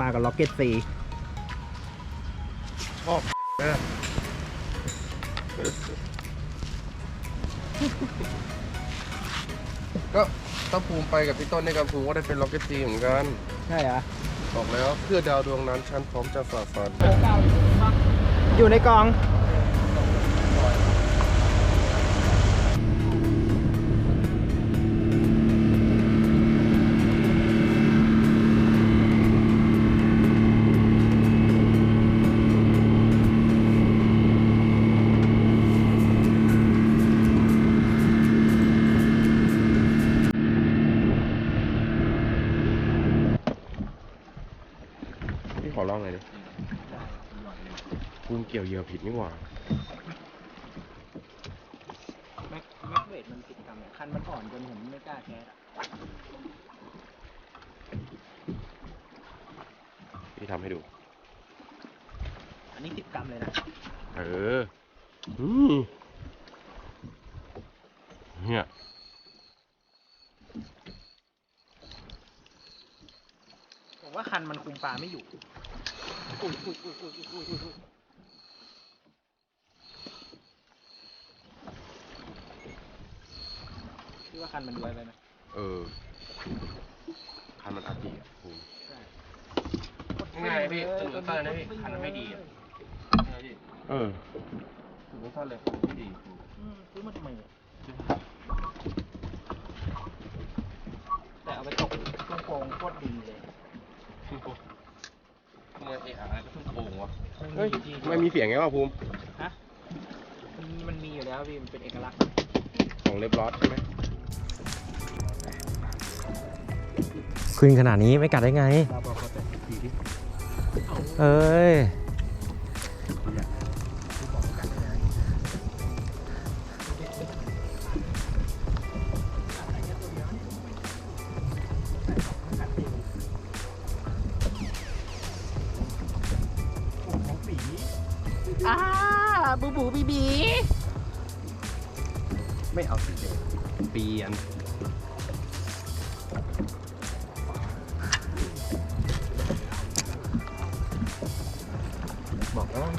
มากับล็อกเก็ตซีชอบนะก็ถ้าภูมิไปกับพี่ต้นในกับภูมิก็ได้เป็นล็อกเก็ตจีเหมือนกันใช่เหรอบอกแล้วเพื่อดาวดวงนั้นฉันพร้อมจะฝ่าฟันอยู่ในกอง เกี่ยวเหยื่อผิดนี่หว่าแม็กแม็กเวทมันกิจกรรมเนี่ยคันมันอ่อนจนผมไม่กล้าแคสอะพี่ทำให้ดู อันนี้สิบกรัมเลยนะเอออืมเนี่ยผมว่าคันมันคุมปลาไม่อยู่อุ้ยอุ้ยอุ้ยอุ้ยอุ้ยอุ้ยอุ้ยพี่ว่า คันมันรวยไปไหมเออ คันมันอาจีอะภูมิง่ายพี่ถึงต้นนะพี่คันมันไม่ดีอะเออถึงสั้นเลยไม่ดีซื้อมาทำไมเนี่ยแต่เอาไปตกเครื่องโกงโคตรดีเลยทำไมเอะอะไรก็เพิ่งโกงวะเฮ้ยไม่มีเสียงไงวะภูมิฮะมันมันมีอยู่แล้วพี่มันเป็นเอกลักษณ์ของเล็บลอสใช่ไหม ขึ้นขนาดนี้ไม่กัดได้ไงตาบอกเขาแต่ทีที่เอ้ยอ่าบูบูบีบี ไม่เอาสีแดงเปลี่ยน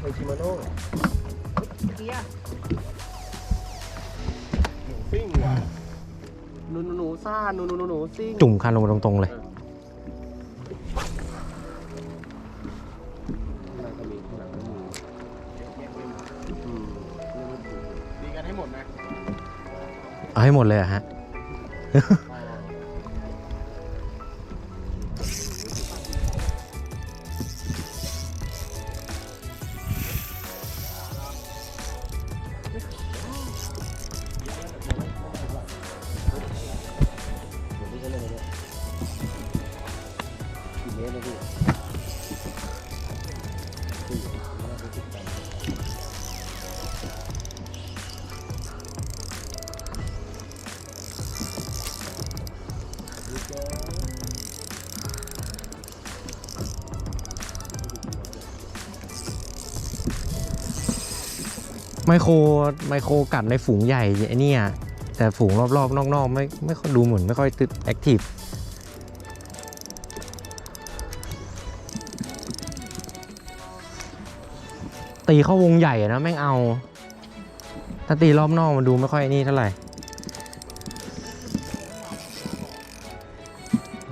บอกแล้วไปชิมาโน่เกียร์หนูซิ่งว่ะหนูหนูหนูซ่าหนูหนูหนูหนูซิ่งจุ่มคันลงมาตรงๆเลย ข้างในก็มีข้างหลังก็มีอืมดีกันให้หมดนะเอาให้หมดเลยเหรอะฮะกี่ มโครไมโครกัดในฝูงใหญ่ไอ้เนี่ยแต่ฝูงรอบๆ นอกๆ ไม่ไม่ค่อยดูเหมือนไม่ค่อยตึดแอคทีฟตีเข้าวงใหญ่นะแม่งเอา ถ้าตีรอบนอกมันดูไม่ค่อยนี่เท่าไหร่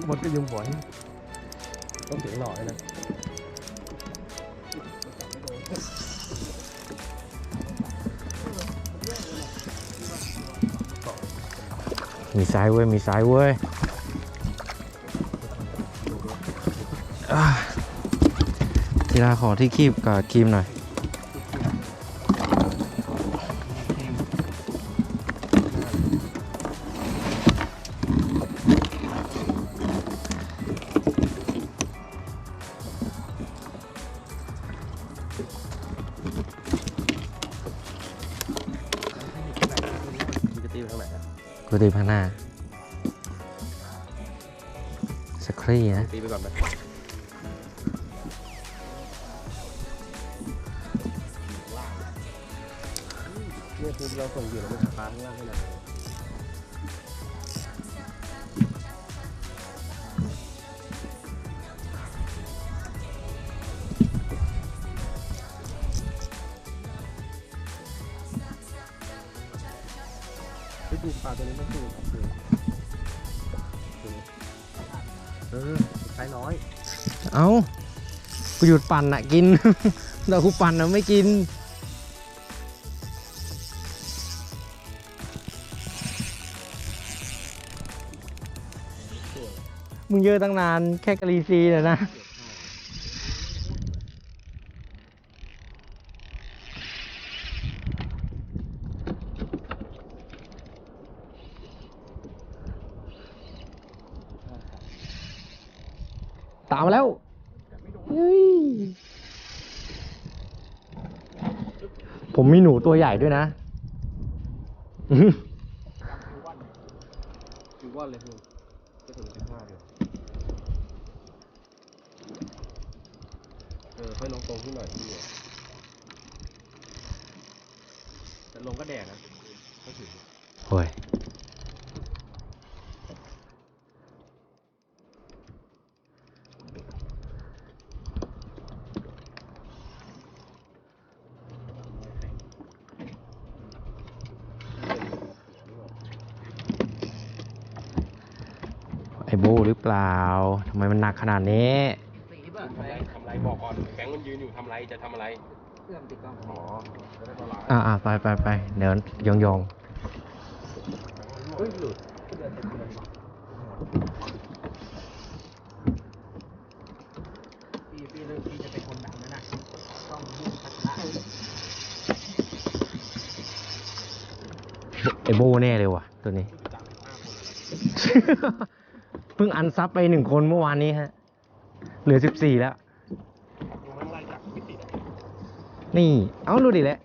มดก็ยุงฝอยต้องเสียงหล่อเลยนะ มีซ้ายเว้ย มีซ้ายเว้ยทีลาขอที่คีบกับครีมหน่อย ตีพันหน้าสครีนะ ตีไปก่อนไหาตัวนี้ไม่สูบโอเคเออใช้น้อย เอ้ากูหยุดปั่นอะกิน แต่กูปั่นอะไม่กิน มึงเยอะตั้งนานแค่กะลีซีเนี่ยนะ ตามมาแล้วผมมีหนูตัวใหญ่ด้วยนะ อื้อหือ คิวบอนเลยคุณจะถึงสิบห้าเดียวเออค่อยลงตรงที่หน่อยพี่แต่ลงก็แดดนะไม่ถึง โอ้ย ไอโบ หรือเปล่าทำไมมันหนักขนาดนี้สีแบบทำไรทำไรบอกก่อนแบงค์มันยืนอยู่ทำไรจะทำอะไรเสื่อมติดกล้องอ๋อจะได้ตลาดอ่าอ่าไปไปไปเดี๋ยวยองยองเฮ้ยหลุดพี่พี่เลิกพี่จะเป็นคนดังแล้วนะต้องยุ่งพัฒนาไอโบแน่เลยว่ะ ตัวนี้เพิ่งอันซับไปหนึ่งคนเมื่อวานนี้ฮะ เหลือสิบสี่แล้วมันไล่จากไม่ติดอะนี่ เอ้าดูดิแหละ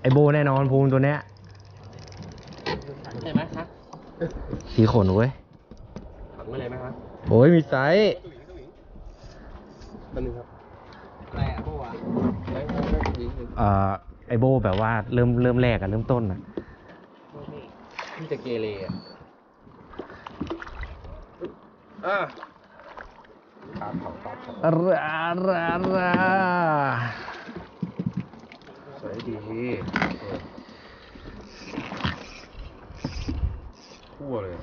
ไอโบแน่นอนภูมิตัวเนี้ยใช่ไหมฮะสีขนเว้ยถังไว้เลยไหมฮะโอ้ยมีไซส์ตัวนึงครับอะไรอะพวกอะแบงค์แบงค์ยิงเอ่อไอโบแบบว่าเริ่มเริ่มแรกอะเริ่มต้นอะพี่จะเกเรอะ อะตามเขาตามเขา รารารา สวยดีทั่วเลยอะ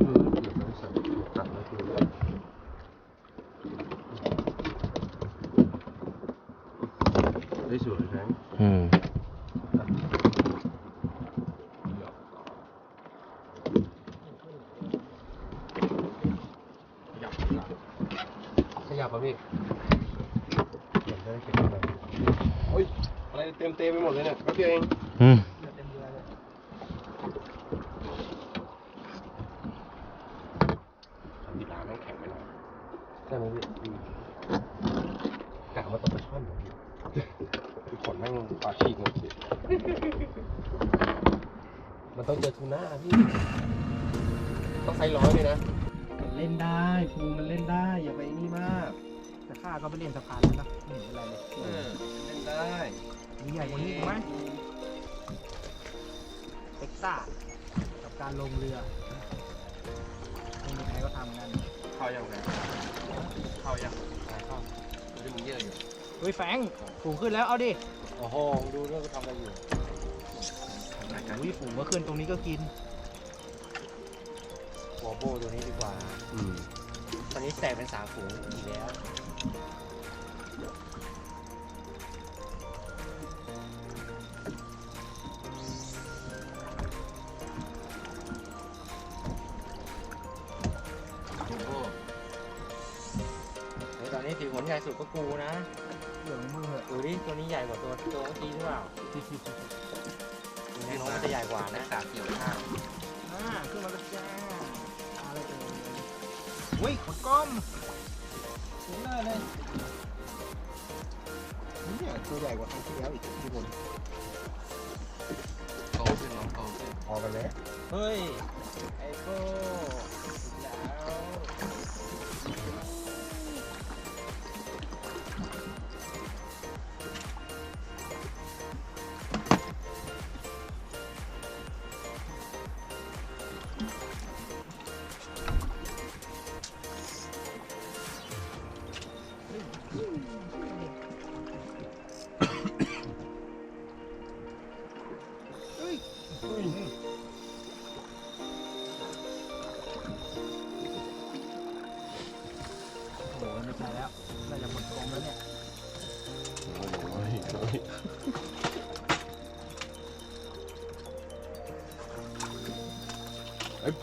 เออเดี๋ยวต้องใส่ถูกตัดแล้วคือได้สวยแบงค์ อืม ขยับข ยับป่ะพี่เห็นได้เห็นได้โอ้ยอะไรเต็มเต็มไปหมดเลยเนี่ยแป๊บเดียวเอง อืม ญ่กว่านี้อีกไหมเท็กซัสกับการลงเรือไม่มีใครก็ทำกันเข้ายังไงเข้ายังเข้าดูมึงเยอะอยู่เฮ้ยแฟงฝูงขึ้นแล้วเอาดิโอ้โหดูด้วยเขาทำอะไรอยู่อุ้ยฝูงก็ขึ้นตรงนี้ก็กินวอลโบตัวนี้ดีกว่า อืมตอนนี้แตกเป็นสามฝูงอีกแล้ว โอ้โหเฮ้ยตอนนี้สีขนใหญ่สุดก็กูนะเหลืองมือเหอะดูดิตัวนี้ใหญ่กว่าตัวตัวเมื่อกี้หรือเปล่าแน่นอนมันจะใหญ่กว่านะสามสี่ห้าอ่าขึ้นมาแล้วจ้าอะไรเอ่ยอุ้ยขนกลมสูงเลยเลยนี่ตัวใหญ่กว่าครั้งที่แล้วอีกที่บนโตขึ้นน้องโตขึ้นพอกันแล้วเฮ้ย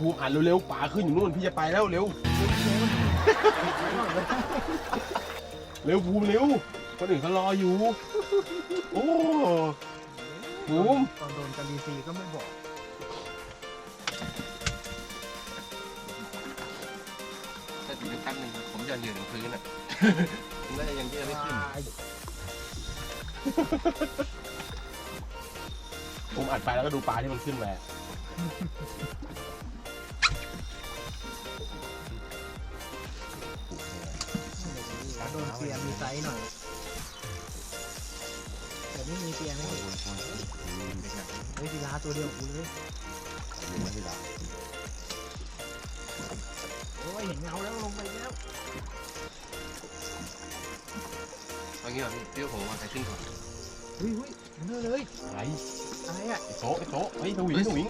ภูมิอ่านเร็วๆป่าขึ้นอยู่นู่นพี่จะไปแล้วเร็ว เร็วภูมิเร็วคนอื่นเขารออยู่ โอ้ภูมิตอนโดนกันดีซีก็ไม่บอก ถ้าถึงแป๊บนึงผมจะเหยื่อถึงพื้นอะผมน่าจะยังเยื่อไม่ขึ้น ผมอัดไปแล้วก็ดูปลาที่มันขึ้นมา โดนเสียมีไซส์หน่อยแต่ไม่มีเสียไม่เห็นเฮ้ยกีฬาตัวเดียวกูเลยโอ้ยเห็นเงาแล้วลงไปแล้วเอางี้ก่อนพี่พี่ว่าผมวางใครขึ้นก่อนหุ้ยหุ้ยเนื้อเลยอะไรอะไรอะไอ้โซ่ไอ้โซ่เฮ้ยสวิงสวิง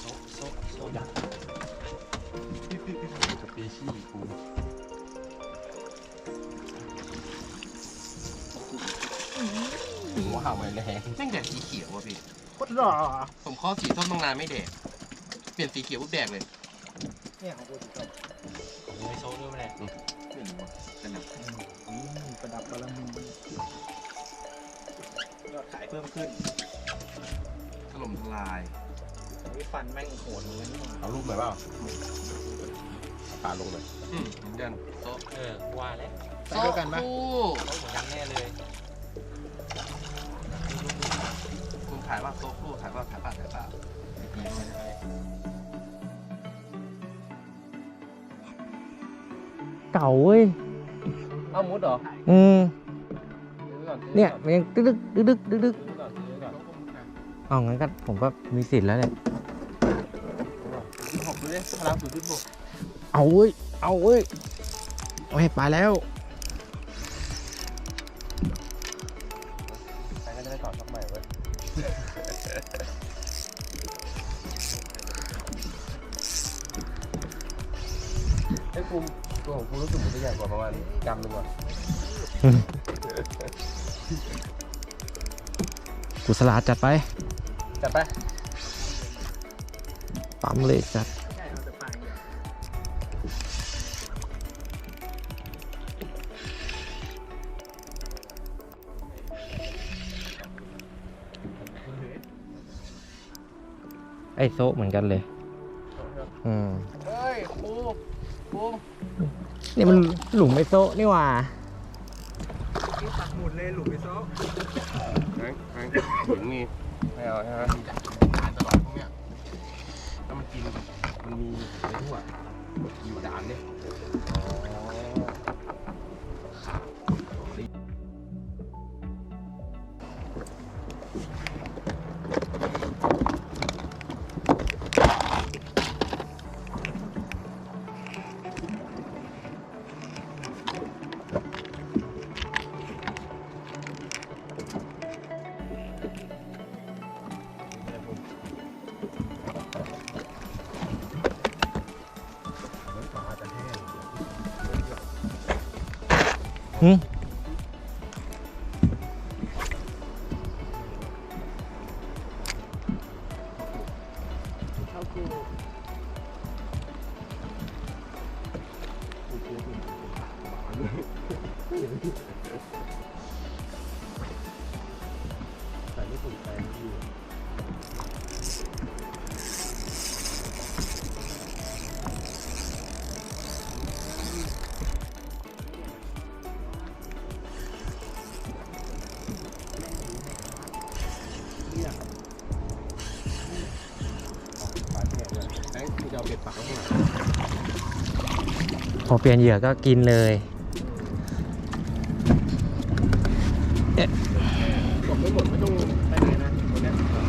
โซโซโซยักษ์สปีชีส์กู ว้าวไม่แรงแม่งแดดสีเขียวว่ะพี่ โคตรหล่อผมข้อสีส้มต้องนานไม่แดด เปลี่ยนสีเขียวปุ๊บแดดเลยเนี่ยของกูถูกต้องไอโซ่ด้วยไหมเนี่ยไม่รู้ว่ะแต่แบบอืมประดับบารมียอดขายเพิ่มขึ้นถล่มทลายวิฟันแม่งโหดเหมือนกันนี่หว่าเอารูปหน่อยเปล่าเอาปลาลงหน่อยอืมเหมือนกันโต๊ะเออว่าแล้วใส่ด้วยกันปะคู่โซ่เหมือนกันแน่เลยายว่าโต๊ะคู่ถ่ายว่าถ่ายป่ะถ่ายป่ะเก่าเว้ย เอามุดเหรออืม ซื้อไว้ก่อซื้อไว้เนี่ยก่อมันยังดึกดึกดึกดึกดึกดึกซื้อไว้ก่อนซื้อไว้ก่อนเอางั้นก็ผมก็มีสิทธิ์แล้วเนี่ยสิบหกดูดิพลังศูนย์จุดหกเอาเว้ย เอาเว้ยโอ้ยไปแล้ว ประมาณกำหนึ่งว่ะกุศลาจัดไป จัดไป ปั๊มเลยจัดใช่เอาแต่ปากเนี่ยไอ้โซะเหมือนกันเลย อืม เฮ้ยภูมิภูมินี่มัน หลุมไอ้โซะนี่หว่าที่ปักหมุดเลยหลุมไปโซ่แข็งแข็งถึงมีไม่เอาใช่ไหมอ่านตลอดพวกเนี้ยถ้ามันกินมันมีไอ้ทั่วอยู่ด่านเนี่ย ใส่ไม่ถูกใจพี่ปลาแห้งเลยแข็งกูจะเอาเบ็ดปักข้างหลัง พอเปลี่ยนเหยื่อก็กินเลย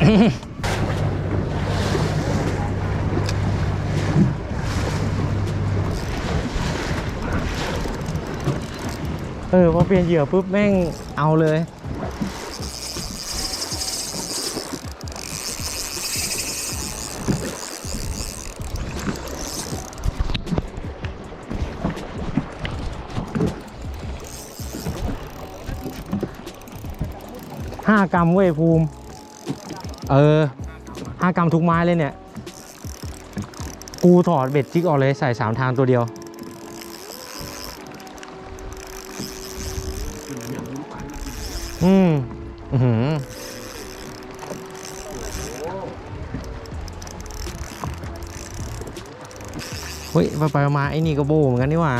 เออพอเปลี่ยนเหยื่อปุ๊บแม่งเอาเลย ห้ากรัมเว้ยภูมิ เออห้ากรัมทุกไม้เลยเนี่ย กูถอดเบ็ดจิกออกเลยใส่สามทางตัวเดียว อืมอือหือเฮ้ย ไปไปมาไอ้นี่ก็โบเหมือนกันนี่หว่า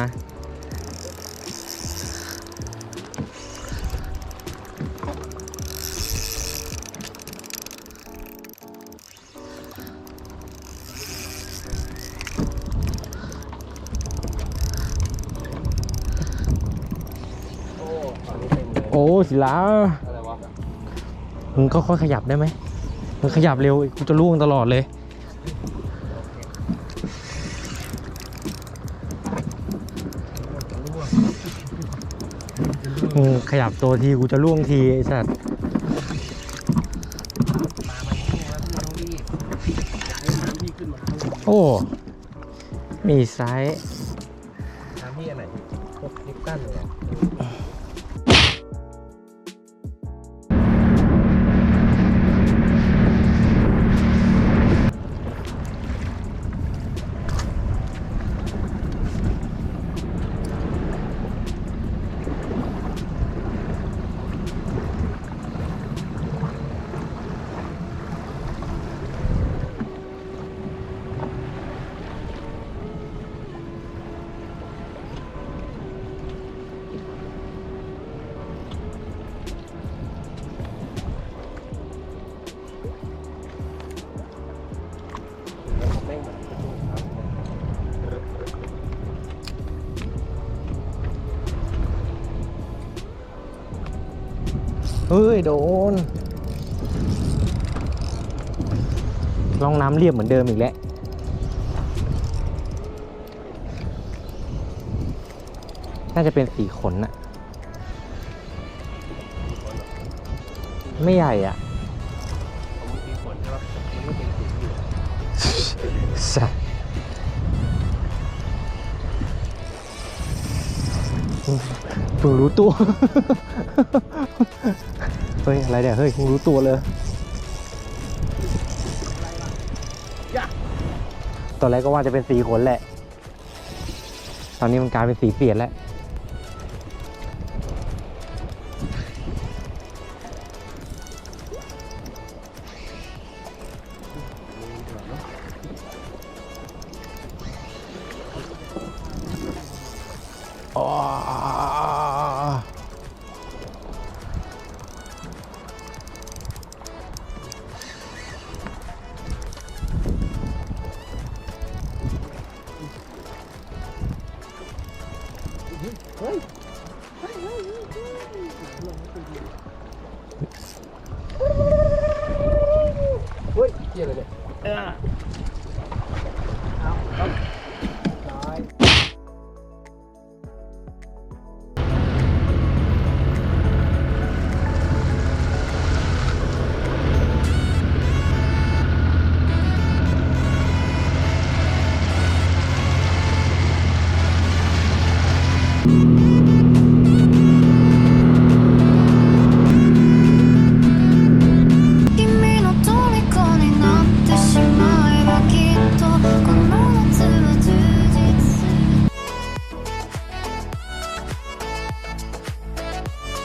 เลยโอ้ศิลาอะไรวะมึงก็ค่อยขยับได้ไหมมึงขยับเร็วกูจะล่วงตลอดเลย มึงขยับตัวทีกูจะล่วงทีไอ้สัตว์มามาที่แฮ้ย โดนลองน้ำเรียบเหมือนเดิมอีกแล้ว น่าจะเป็นสีขนน่ะ ไม่ใหญ่อะผมมีฝนใช่ปะมันไม่เป็นสีอยู่สัสเพิ่งรู้ตัว ฮ้ย อะไรเนี่ย เฮ้ยเพิ่งรู้ตัวเลย ตอนแรกก็ว่าจะเป็นสีขนแหละ ตอนนี้มันกลายเป็นสีเปลี่ยนแล้ว อ๋อ